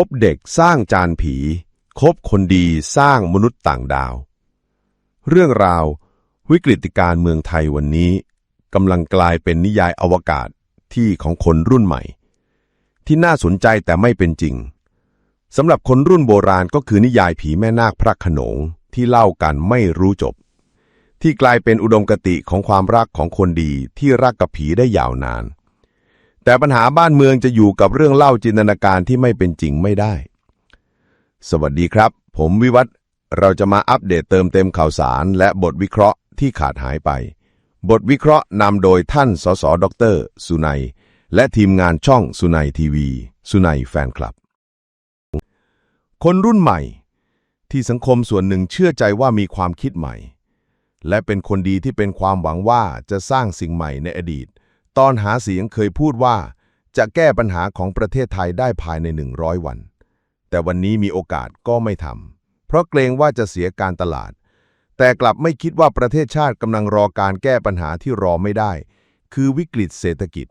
คบเด็กสร้างจานผี คบคนดีสร้างมนุษย์ต่างดาว เรื่องราววิกฤตการเมืองไทยวันนี้กำลังกลายเป็นนิยายอวกาศที่ของคนรุ่นใหม่ ที่น่าสนใจแต่ไม่เป็นจริงสำหรับคนรุ่นโบราณก็คือนิยายผีแม่นาคพระขนงที่เล่ากันไม่รู้จบ ที่กลายเป็นอุดมคติของความรักของคนดีที่รักกับผีได้ยาวนาน แต่ปัญหาบ้านเมืองจะอยู่กับเรื่องเล่าจินตนาการที่ไม่เป็นจริงไม่ได้ สวัสดีครับ ผมวิวัฒน์เราจะมาอัปเดตเติมเต็มข่าวสาร และบทวิเคราะห์ที่ขาดหายไป บทวิเคราะห์นำโดยท่านสสดรสุนัย และทีมงานช่องสุนัยทีวี สุนัยแฟนคลับ คนรุ่นใหม่ ที่สังคมส่วนหนึ่งเชื่อใจว่ามีความคิดใหม่ และเป็นคนดีที่เป็นความหวังว่าจะสร้างสิ่งใหม่ในอดีต ตอนหาเสียงเคยพูดว่า จะแก้ปัญหาของประเทศไทยได้ภายใน 100 วัน แต่วันนี้มีโอกาสก็ไม่ทำเพราะเกรงว่าจะเสียการตลาด แต่กลับไม่คิดว่าประเทศชาติกำลังรอการแก้ปัญหาที่รอไม่ได้ คือวิกฤตเศรษฐกิจ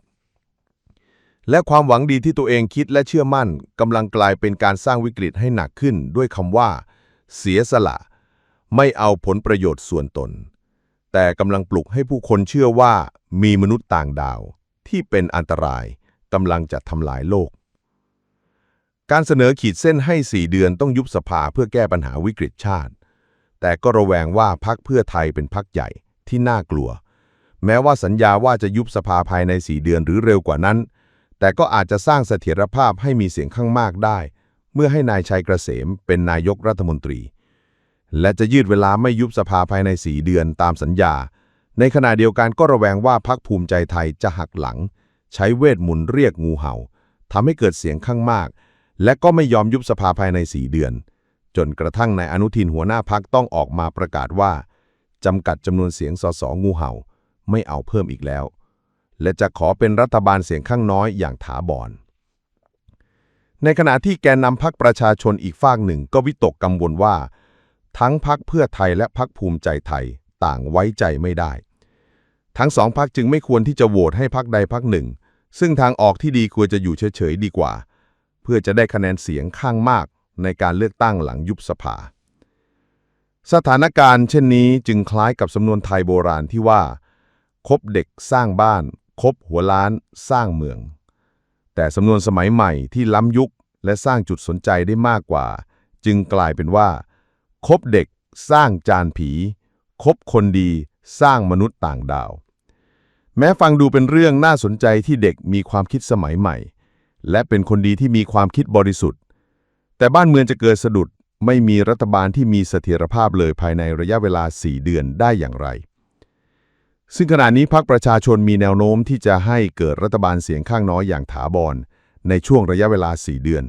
และความหวังดีที่ตัวเองคิดและเชื่อมั่นกำลังกลายเป็นการสร้างวิกฤตให้หนักขึ้น ด้วยคำว่า เสียสละ ไม่เอาผลประโยชน์ส่วนตน แต่กำลังปลุกให้ผู้คนเชื่อว่า มีมนุษย์ต่างดาวที่เป็นอันตรายกำลังจะทำลายโลก การเสนอขีดเส้นให้ 4 เดือนต้องยุบสภาเพื่อแก้ปัญหาวิกฤตชาติ แต่ก็ระแวงว่าพักเพื่อไทยเป็นพักใหญ่ที่น่ากลัว แม้ว่าสัญญาว่าจะยุบสภาภายใน 4 เดือนหรือเร็วกว่านั้น แต่ก็อาจจะสร้างเสถียรภาพให้มีเสียงข้างมากได้ เมื่อให้นายชัยเกษมเป็นนายกรัฐมนตรี และจะยืดเวลาไม่ยุบสภาภายใน 4 เดือนตามสัญญา ในขณะเดียวกันก็ระแวงว่าพักภูมิใจไทยจะหักหลัง ใช้เวทมนต์เรียกงูเห่าทำให้เกิดเสียงข้างมาก และก็ไม่ยอมยุบสภาภายใน4เดือน จนกระทั่งนายอนุทินหัวหน้าพักต้องออกมาประกาศว่าจำกัดจำนวนเสียงสสงูเห่า ไม่เอาเพิ่มอีกแล้ว และจะขอเป็นรัฐบาลเสียงข้างน้อยอย่างถาบอนในขณะที่แกนนำพักประชาชนอีกฝากหนึ่งก็วิตกกังวลว่า ทั้งพักเพื่อไทยและพักภูมิใจไทยต่างไว้ใจไม่ได้ ทั้งสองพักจึงไม่ควรที่จะโหวตให้พักใดพักหนึ่ง ซึ่งทางออกที่ดีควรจะอยู่เฉยๆดีกว่า เพื่อจะได้คะแนนเสียงข้างมากในการเลือกตั้งหลังยุบสภา สถานการณ์เช่นนี้จึงคล้ายกับสำนวนไทยโบราณที่ว่า คบเด็กสร้างบ้าน คบหัวล้านสร้างเมือง แต่สำนวนสมัยใหม่ที่ล้ำยุคและสร้างจุดสนใจได้มากกว่า จึงกลายเป็นว่า คบเด็กสร้างจานผี คบคนดีสร้างมนุษย์ต่างดาว แม้ฟังดูเป็นเรื่องน่าสนใจที่เด็กมีความคิดสมัยใหม่ และเป็นคนดีที่มีความคิดบริสุทธิ์ แต่บ้านเมืองจะเกิดสะดุดไม่มีรัฐบาลที่มีเสถียรภาพเลยภายในระยะเวลา 4 เดือนได้อย่างไร ซึ่งขณะนี้พรรคประชาชนมีแนวโน้มที่จะให้เกิดรัฐบาลเสียงข้างน้อยอย่างถาบอนในช่วงระยะเวลา 4 เดือน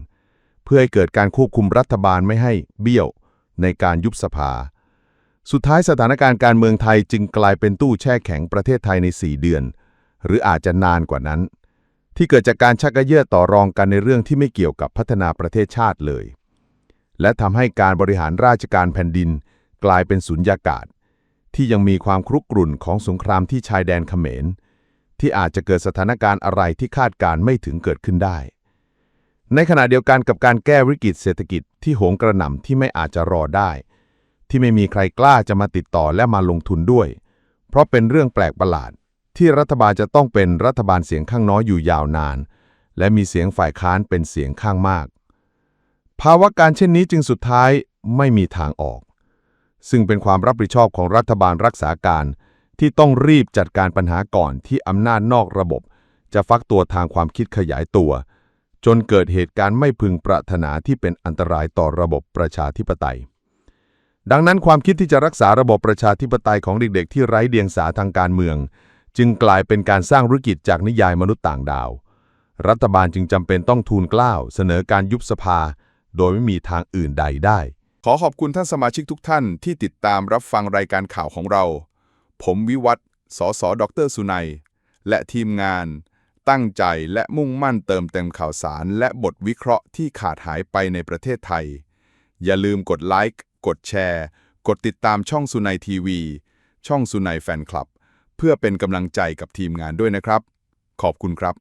เพื่อให้เกิดการควบคุมรัฐบาลไม่ให้เบี้ยวในการยุบสภา สุดท้ายสถานการณ์การเมืองไทยจึงกลายเป็นตู้แช่แข็งประเทศไทยใน 4 เดือน หรืออาจจะนานกว่านั้น ที่เกิดจากการชักกระเยือต่อรองกันในเรื่องที่ไม่เกี่ยวกับพัฒนาประเทศชาติเลย และทำให้การบริหารราชการแผ่นดิน กลายเป็นสุญญากาศ ที่ยังมีความครุกรุ่นของสงครามที่ชายแดนเขมร ที่อาจจะเกิดสถานการณ์อะไรที่คาดการไม่ถึงเกิดขึ้นได้ ในขณะเดียวกันกับการแก้วิกฤตเศรษฐกิจที่โหงกระหน่ำที่ไม่อาจจะรอได้ ที่ไม่มีใครกล้าจะมาติดต่อและมาลงทุนด้วย เพราะเป็นเรื่องแปลกประหลาด ที่รัฐบาลจะต้องเป็นรัฐบาลเสียงข้างน้อยอยู่ยาวนาน และมีเสียงฝ่ายค้านเป็นเสียงข้างมาก ภาวะการเช่นนี้จึงสุดท้ายไม่มีทางออก ซึ่งเป็นความรับผิดชอบของรัฐบาลรักษาการ ที่ต้องรีบจัดการปัญหาก่อนที่อำนาจนอกระบบ จะฟักตัวทางความคิดขยายตัว จนเกิดเหตุการณ์ไม่พึงปรารถนาที่เป็นอันตรายต่อระบบประชาธิปไตย ดังนั้นความคิดที่จะรักษาระบบประชาธิปไตยของเด็กๆ ที่ไร้เดียงสาทางการเมือง จึงกลายเป็นการสร้างธุรกิจจากนิยายมนุษย์ต่างดาว รัฐบาลจึงจำเป็นต้องทูลเกล้าเสนอการยุบสภา โดยไม่มีทางอื่นใดได้ ขอขอบคุณท่านสมาชิกทุกท่านที่ติดตามรับฟังรายการข่าวของเรา ผมวิวัฒน์สสดรสุนัย และทีมงาน ตั้งใจและมุ่งมั่นเติมเต็มข่าวสาร และบทวิเคราะห์ที่ขาดหายไปในประเทศไทย อย่าลืมกดไลค์ กดแชร์ กดติดตามช่องสุนัยทีวี ช่องสุนัยแฟนคลับ เพื่อเป็นกำลังใจกับทีมงานด้วยนะครับ ขอบคุณครับ